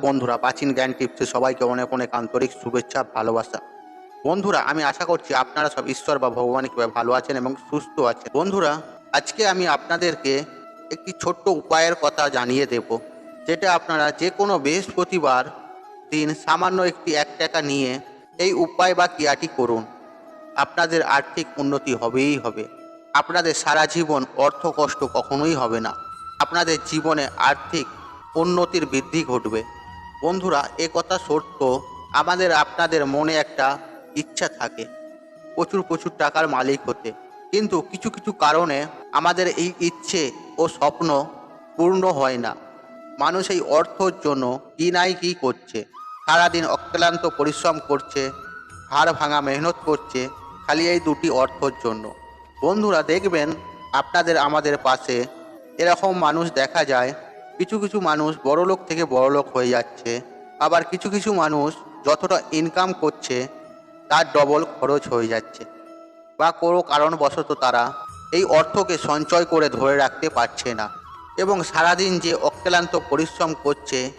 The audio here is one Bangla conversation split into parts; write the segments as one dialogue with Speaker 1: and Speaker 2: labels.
Speaker 1: বন্ধুরা, প্রাচীন জ্ঞান টিপসে সবাইকে অনেক অনেক আন্তরিক শুভেচ্ছা, ভালোবাসা। বন্ধুরা, আমি আশা করছি আপনারা সব ঈশ্বর বা ভগবানকে ভালো আছেন এবং সুস্থ আছেন। বন্ধুরা, আজকে আমি আপনাদেরকে একটি ছোট্ট উপায়ের কথা জানিয়ে দেব, যেটা আপনারা যে কোনো বৃহস্পতিবার দিন সামান্য একটি এক টাকা নিয়ে এই উপায় বা ক্রিয়াটি করুন। আপনাদের আর্থিক উন্নতি হবেই হবে। আপনাদের সারা জীবন অর্থ কষ্ট কখনোই হবে না। আপনাদের জীবনে আর্থিক উন্নতির বৃদ্ধি ঘটবে। বন্ধুরা, এ কথা সত্য। আমাদের, আপনাদের মনে একটা ইচ্ছা থাকে। প্রচুর প্রচুর টাকার মালিক হতে। কিন্তু কিছু কিছু কারণে আমাদের এই ইচ্ছে ও স্বপ্ন পূর্ণ হয় না। মানুষ এই অর্থর জন্য কি নাই কি করছে। সারাদিন অক্লান্ত পরিশ্রম করছে হাড় ভাঙা মেহনত করছে, খালি এই দুটি অর্থর জন্য। বন্ধুরা, দেখবেন আপনাদের আমাদের পাশে এরকম মানুষ দেখা যায় কিছু কিছু মানুষ বড়লোক থেকে বড়লোক হয়ে যাচ্ছে। আবার কিছু কিছু মানুষ যতটা ইনকাম করছে, তার ডবল খরচ হয়ে যাচ্ছে। বা কোনো কারণবশত তারা এই অর্থকে সঞ্চয় করে ধরে রাখতে পারছে না। এবং সারাদিন যে অক্লান্ত পরিশ্রম করছে,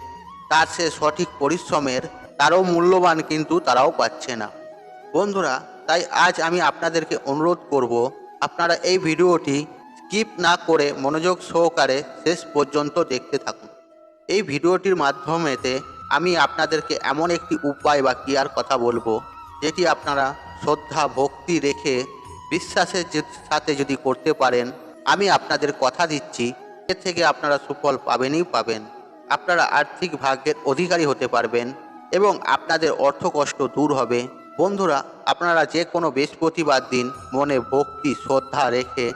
Speaker 1: তার সে সঠিক পরিশ্রমের তারও মূল্যবান কিন্তু তারাও পাচ্ছে না। বন্ধুরা, তাই আজ আমি আপনাদেরকে অনুরোধ করব, আপনারা এই ভিডিওটি স্কিপ না করে মনোযোগ সহকারে শেষ পর্যন্ত দেখতে থাকুন। এই ভিডিওটির মাধ্যমেতে আমি আপনাদেরকে এমন একটি উপায় বা ক্রিয়ার কথা বলব, যেটি আপনারা শ্রদ্ধা, ভক্তি রেখে বিশ্বাসের সাথে যদি করতে পারেন, আমি আপনাদের কথা দিচ্ছি। এর থেকে আপনারা সুফল পাবেনই পাবেন। আপনারা আর্থিক ভাগ্যের অধিকারী হতে পারবেন এবং আপনাদের অর্থ কষ্ট দূর হবে। বন্ধুরা, আপনারা যে কোনো বৃহস্পতিবার দিন মনে ভক্তি, শ্রদ্ধা রেখে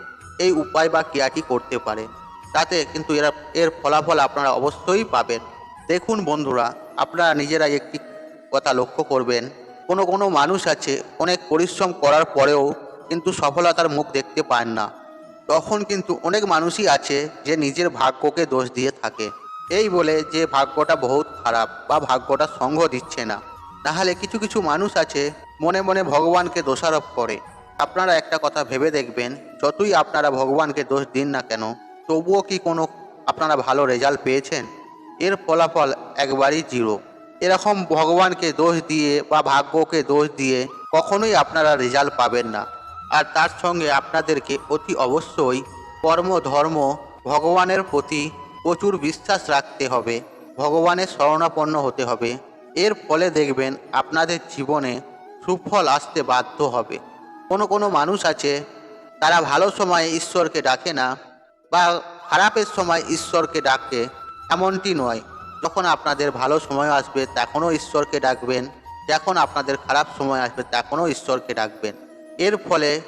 Speaker 1: এই উপায় বা ক্রিয়াটি করতে পারেন তাতে কিন্তু এরা, এর ফলাফল আপনারা অবশ্যই পাবেন। দেখুন বন্ধুরা, আপনারা নিজেরাই একটি কথা লক্ষ্য করবেন। কোনো কোনো মানুষ আছে, অনেক পরিশ্রম করার পরেও কিন্তু সফলতার মুখ দেখতে পান না। তখন কিন্তু অনেক মানুষই আছে যে নিজের ভাগ্যকে দোষ দিয়ে থাকে। এই বলে যে ভাগ্যটা বহুত খারাপ বা ভাগ্যটা সঙ্গ দিচ্ছে না। তাহলে কিছু কিছু মানুষ আছে, মনে মনে ভগবানকে দোষারোপ করে। আপনারা একটা কথা ভেবে দেখবেন, যতই আপনারা ভগবানকে দোষ দিন না কেন, তবুও কি কোনো আপনারা ভালো রেজাল্ট পেয়েছেন? এর ফলাফল একবারই জিরো। এরকম ভগবানকে দোষ দিয়ে বা ভাগ্যকে দোষ দিয়ে কখনোই আপনারা রেজাল্ট পাবেন না। আর তার সঙ্গে আপনাদেরকে অতি অবশ্যই কর্ম, ধর্ম, ভগবানের প্রতি প্রচুর বিশ্বাস রাখতে হবে, ভগবানের শরণাপন্ন হতে হবে। এর ফলে দেখবেন আপনাদের জীবনে সুফল আসতে বাধ্য হবে। কোনো কোনো মানুষ আছে, তারা ভালো সময়ে ঈশ্বরকে ডাকে না বা খারাপের সময় ঈশ্বরকে ডাকে, এমনটি নয়। যখন আপনাদের ভালো সময় আসবে, তখনও ঈশ্বরকে ডাকবেন। যখন আপনাদের খারাপ সময় আসবে, তখনও ঈশ্বরকে ডাকবেন। এর ফলে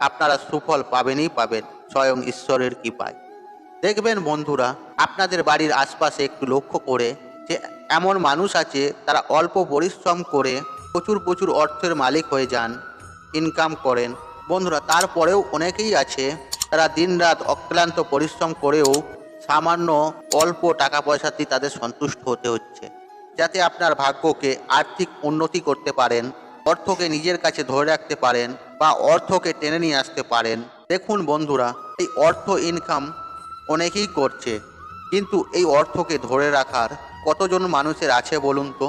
Speaker 1: আপনারা সুফল পাবেনই পাবেন, স্বয়ং ঈশ্বরের কৃপায়। দেখবেন বন্ধুরা, আপনাদের বাড়ির আশপাশে একটু লক্ষ্য করে যে, এমন মানুষ আছে, তারা অল্প পরিশ্রম করে প্রচুর প্রচুর অর্থের মালিক হয়ে যান। ইনকাম করেন। বন্ধুরা, তারপরেও অনেকেই আছে তারা দিনরাত অক্লান্ত পরিশ্রম করেও সামান্য অল্প টাকা পয়সাতেই তাদের সন্তুষ্ট হতে হচ্ছে। যাতে আপনার ভাগ্যকে আর্থিক উন্নতি করতে পারেন, অর্থকে নিজের কাছে ধরে রাখতে পারেন বা অর্থকে টেনে নিয়ে আসতে পারেন। দেখুন বন্ধুরা, এই অর্থ ইনকাম অনেকেই করছে, কিন্তু এই অর্থকে ধরে রাখার কতজন মানুষের আছে বলুন তো?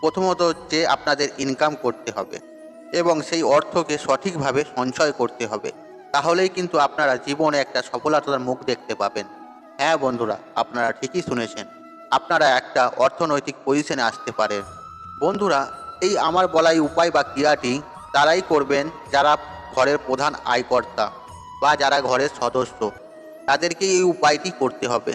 Speaker 1: প্রথমত যে আপনাদের ইনকাম করতে হবে। এবং সেই অর্থকে সঠিকভাবে সঞ্চয় করতে হবে। তাহলেই কিন্তু আপনারা জীবনে একটা সফলতার মুখ দেখতে পাবেন। হ্যাঁ বন্ধুরা, আপনারা ঠিকই শুনেছেন। আপনারা একটা অর্থনৈতিক পজিশনে আসতে পারেন। বন্ধুরা, এই আমার বলাই উপায় বা ক্রিয়াটি তারাই করবেন যারা ঘরের প্রধান আয়কর্তা বা যারা ঘরের সদস্য। তাদেরকে এই উপায়টি করতে হবে।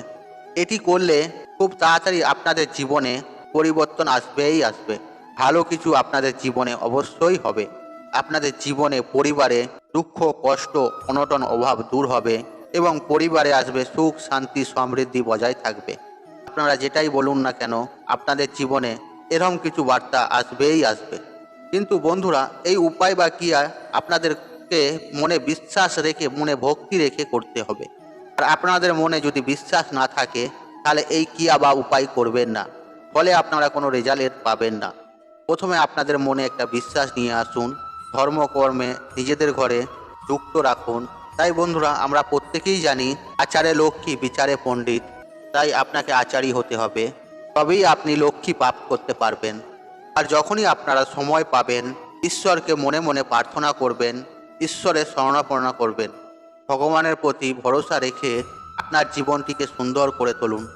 Speaker 1: এটি করলে খুব তাড়াতাড়ি আপনাদের জীবনে পরিবর্তন আসবেই আসবে। ভালো কিছু আপনাদের জীবনে অবশ্যই হবে। আপনাদের জীবনে পরিবারে দুঃখ, কষ্ট, অনটন, অভাব দূর হবে এবং পরিবারে আসবে সুখ, শান্তি, সমৃদ্ধি বজায় থাকবে। আপনারা যেটাই বলুন না কেন, আপনাদের জীবনে এরকম কিছু বার্তা আসবেই আসবে। কিন্তু বন্ধুরা, এই উপায় বা ক্রিয়া আপনাদেরকে মনে বিশ্বাস রেখে, মনে ভক্তি রেখে করতে হবে। আর আপনাদের মনে যদি বিশ্বাস না থাকে, তাহলে এই ক্রিয়া বা উপায় করবেন না। ফলে আপনারা কোনো রেজাল্ট পাবেন না। প্রথমে আপনাদের মনে একটা বিশ্বাস নিয়ে আসুন, ধর্মকর্মে নিজেদের ঘরে যুক্ত রাখুন। তাই বন্ধুরা, আমরা প্রত্যেকেই জানি আচারে লক্ষ্মী, বিচারে পণ্ডিত। তাই আপনাকে আচারই হতে হবে। তবেই আপনি লক্ষ্মী পাপ করতে পারবেন। আর যখনই আপনারা সময় পাবেন, ঈশ্বরকে মনে মনে প্রার্থনা করবেন, ঈশ্বরের শরণাপন্ন করবেন। ভগবানের প্রতি ভরসা রেখে আপনার জীবনটিকে সুন্দর করে তুলুন।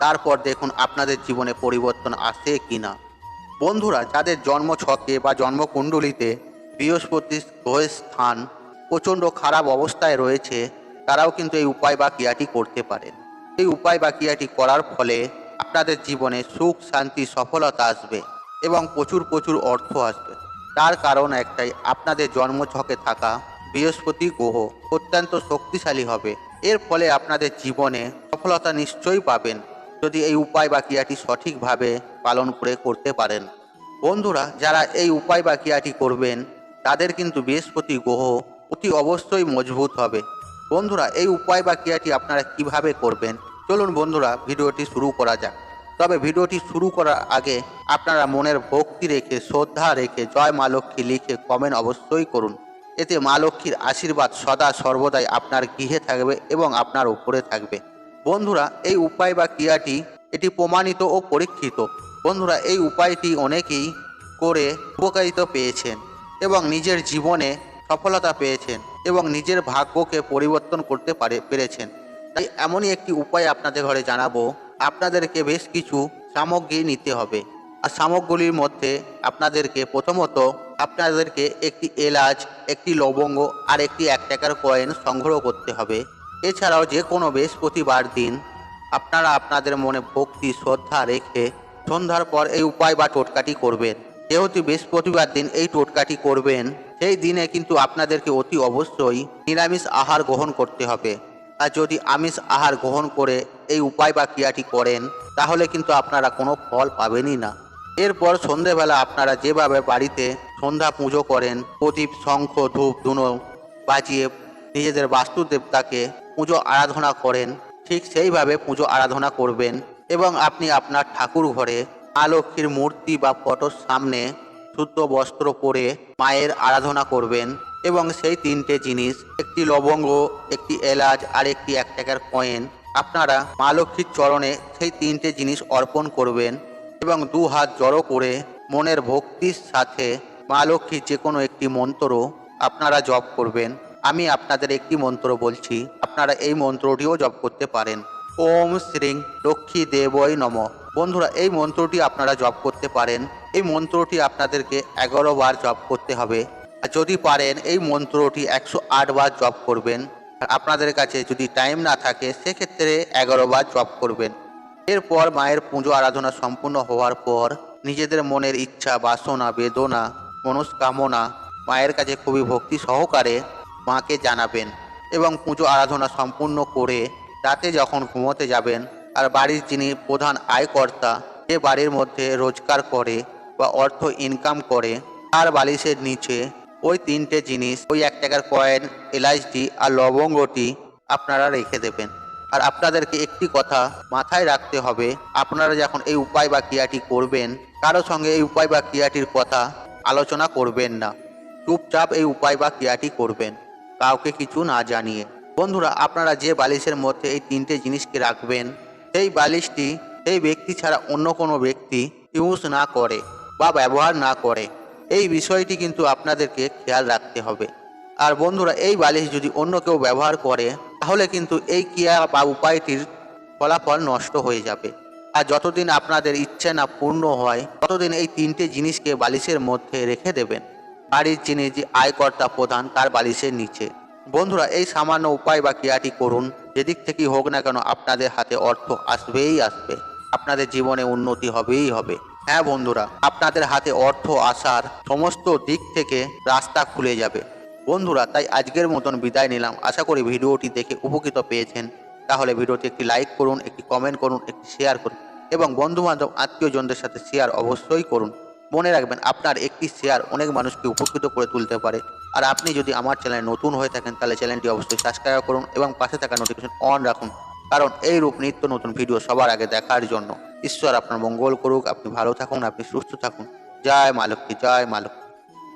Speaker 1: তারপর দেখুন আপনাদের জীবনে পরিবর্তন আসে কি না বন্ধুরা, যাদের জন্ম ছকে বা জন্মকুণ্ডলিতে বৃহস্পতির গ্রহের স্থান প্রচণ্ড খারাপ অবস্থায় রয়েছে, তারাও কিন্তু এই উপায় বা ক্রিয়াটি করতে পারেন। এই উপায় বা ক্রিয়াটি করার ফলে আপনাদের জীবনে সুখ, শান্তি, সফলতা আসবে এবং প্রচুর প্রচুর অর্থ আসবে। তার কারণ একটাই, আপনাদের জন্মছকে থাকা বৃহস্পতি গ্রহ অত্যন্ত শক্তিশালী হবে। এর ফলে আপনাদের জীবনে সফলতা নিশ্চয়ই পাবেন। যদি এই উপায় বা ক্রিয়াটি সঠিকভাবে পালন করে করতে পারেন। বন্ধুরা, যারা এই উপায় বা ক্রিয়াটি করবেন, তাদের কিন্তু বৃহস্পতি গ্রহ অতি অবশ্যই মজবুত হবে। বন্ধুরা, এই উপায় বা ক্রিয়াটি আপনারা কীভাবে করবেন? চলুন বন্ধুরা, ভিডিওটি শুরু করা যাক। তবে ভিডিওটি শুরু করার আগে আপনারা মনের ভক্তি রেখে, শ্রদ্ধা রেখে, জয় মা লক্ষ্মী লিখে কমেন্ট অবশ্যই করুন। এতে মা লক্ষ্মীর আশীর্বাদ সদা সর্বদাই আপনার গৃহে থাকবে এবং আপনার উপরে থাকবে। বন্ধুরা, এই উপায় বা ক্রিয়াটি এটি প্রমাণিত ও পরীক্ষিত। বন্ধুরা, এই উপায়টি অনেকেই করে উপকারিত পেয়েছেন এবং নিজের জীবনে সফলতা পেয়েছেন এবং নিজের ভাগ্যকে পরিবর্তন করতে পারে, পেরেছেন। তাই এমনই একটি উপায় আপনাদের ঘরে জানাব। আপনাদেরকে বেশ কিছু সামগ্রী নিতে হবে। আর সামগ্রীর মধ্যে আপনাদেরকে প্রথমত আপনাদেরকে একটি এলাচ, একটি লবঙ্গ আর একটি এক টাকার কয়েন সংগ্রহ করতে হবে। এছাড়াও যে কোনো বৃহস্পতিবার দিন আপনারা আপনাদের মনে ভক্তি, শ্রদ্ধা রেখে সন্ধ্যার পর এই উপায় বা টোটকাটি করবেন। যেহেতু বৃহস্পতিবার দিন এই টোটকাটি করবেন, সেই দিনে কিন্তু আপনাদেরকে অতি অবশ্যই নিরামিষ আহার গ্রহণ করতে হবে। আর যদি আমিষ আহার গ্রহণ করে এই উপায় বা ক্রিয়াটি করেন, তাহলে কিন্তু আপনারা কোনো ফল পাবেনই না। এরপর সন্ধেবেলা আপনারা যেভাবে বাড়িতে সন্ধ্যা পুজো করেন, প্রদীপ, শঙ্খ, ধূপ, ধুনো বাজিয়ে নিজেদের বাস্তু দেবতাকে পুজো আরাধনা করেন, ঠিক সেইভাবে পুজো আরাধনা করবেন এবং আপনি আপনার ঠাকুর ঘরে মা লক্ষ্মীর মূর্তি বা ফটোর সামনে শুদ্ধ বস্ত্র পরে মায়ের আরাধনা করবেন এবং সেই তিনটে জিনিস, একটি লবঙ্গ, একটি এলাচ আর একটি এক টাকার কয়েন, আপনারা মা লক্ষ্মীর চরণে সেই তিনটে জিনিস অর্পণ করবেন এবং দু হাত জড়ো করে মনের ভক্তির সাথে মা লক্ষ্মীর যে কোনো একটি মন্ত্র আপনারা জপ করবেন। আমি আপনাদের একটি মন্ত্র বলছি, আপনারা এই মন্ত্রটিও জপ করতে পারেন। ওম শ্রীং লক্ষ্মী দেবই নম। বন্ধুরা, এই মন্ত্রটি আপনারা জপ করতে পারেন। এই মন্ত্রটি আপনাদেরকে এগারো বার জপ করতে হবে। আর যদি পারেন, এই মন্ত্রটি একশো আট বার জপ করবেন। আর আপনাদের কাছে যদি টাইম না থাকে, সেক্ষেত্রে এগারো বার জপ করবেন। এরপর মায়ের পুজো আরাধনা সম্পূর্ণ হওয়ার পর নিজেদের মনের ইচ্ছা, বাসনা, বেদনা, মনস্কামনা মায়ের কাছে খুবই ভক্তি সহকারে মাকে জানাবেন এবং পুজো আরাধনা সম্পূর্ণ করে রাতে যখন ঘুমোতে যাবেন, আর বাড়ির যিনি প্রধান আয়কর্তা যে বাড়ির মধ্যে রোজগার করে বা অর্থ ইনকাম করে, তার বালিশের নিচে ওই তিনটে জিনিস, ওই এক টাকার কয়েন এলাইচটি আর লবঙ্গটি আপনারা রেখে দেবেন। আর আপনাদেরকে একটি কথা মাথায় রাখতে হবে, আপনারা যখন এই উপায় বা ক্রিয়াটি করবেন, কারও সঙ্গে এই উপায় বা ক্রিয়াটির কথা আলোচনা করবেন না। চুপচাপ এই উপায় বা ক্রিয়াটি করবেন। কাউকে কিছু না জানিয়ে। বন্ধুরা, আপনারা যে বালিশের মধ্যে এই তিনটে জিনিসকে রাখবেন, সেই বালিশটি সেই ব্যক্তি ছাড়া অন্য কোনো ব্যক্তি ইউজ না করে বা ব্যবহার না করে। এই বিষয়টি কিন্তু আপনাদেরকে খেয়াল রাখতে হবে। আর বন্ধুরা, এই বালিশ যদি অন্য কেউ ব্যবহার করে, তাহলে কিন্তু এই ক্রিয়া বা উপায়টির ফলাফল নষ্ট হয়ে যাবে। আর যতদিন আপনাদের ইচ্ছে না পূর্ণ হয়, ততদিন এই তিনটে জিনিসকে বালিশের মধ্যে রেখে দেবেন। বাড়ির যিনি যে আয়কর্তা প্রধান, তার বালিশের নিচে। বন্ধুরা, এই সামান্য উপায় বা ক্রিয়াটি করুন। যেদিক থেকেই হোক না কেন আপনাদের হাতে অর্থ আসবেই আসবে। আপনাদের জীবনে উন্নতি হবেই হবে। হ্যাঁ বন্ধুরা, আপনাদের হাতে অর্থ আসার সমস্ত দিক থেকে রাস্তা খুলে যাবে। বন্ধুরা, তাই আজকের মতন বিদায় নিলাম। আশা করি ভিডিওটি দেখে উপকৃত পেয়েছেন। তাহলে ভিডিওটি একটি লাইক করুন, একটি কমেন্ট করুন, একটি শেয়ার করুন। এবং বন্ধু বান্ধব আত্মীয়জনদের সাথে শেয়ার অবশ্যই করুন। মনে রাখবেন আপনার একটি শেয়ার অনেক মানুষকে উপকৃত করে তুলতে পারে। আর আপনি যদি আমার চ্যানেলে নতুন হয়ে থাকেন, তাহলে চ্যানেলটি অবশ্যই সাবস্ক্রাইব করুন এবং পাশে থাকা নোটিফিকেশন অন রাখুন। কারণ এই রূপ নিত্য নতুন ভিডিও সবার আগে দেখার জন্য ঈশ্বর আপনার মঙ্গল করুক। আপনি ভালো থাকুন, আপনি সুস্থ থাকুন। জয় মা লক্ষ্মী, জয় মা লক্ষ্মী।